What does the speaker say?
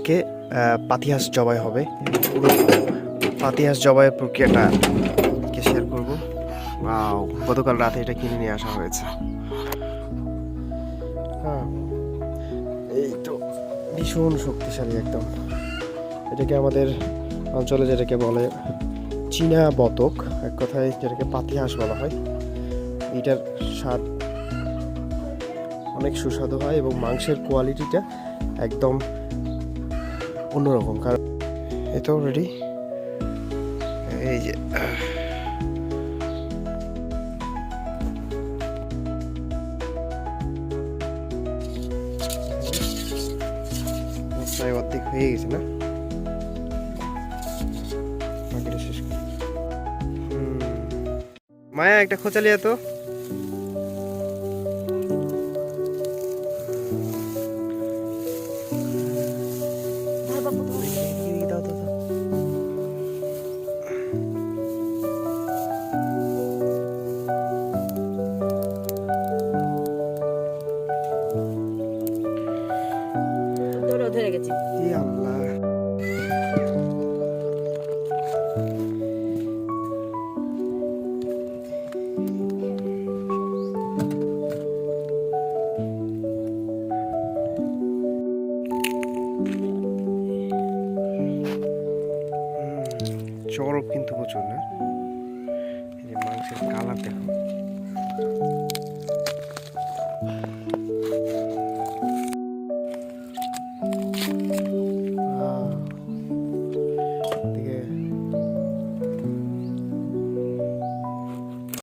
আজকে পাতিহাঁস জবাই হবে। পুরো পাতিহাঁস জবাইয়ের প্রক্রিয়াটা কে শেয়ার করব। গতকাল রাতে এটা কিনে নিয়ে আসা হয়েছে। হ্যাঁ এই তো ভীষণ শক্তিশালী একদম। এটাকে আমাদের অঞ্চলে যেটাকে বলে চীনা বতক, এক কথায় যেটাকে পাতিহাঁস বলা হয়, এটার স্বাদ অনেক সুস্বাদু হয় এবং মাংসের কোয়ালিটিটা একদম অন্যরকম কারণ তো রেডি এই যে হয়ে গেছে না। মায়া একটা খোঁচা লিয়া তো। ধরে গেছি। আল্লাহ। চরব কিন্তু প্রচুর না? মাংসের কালার দেখো।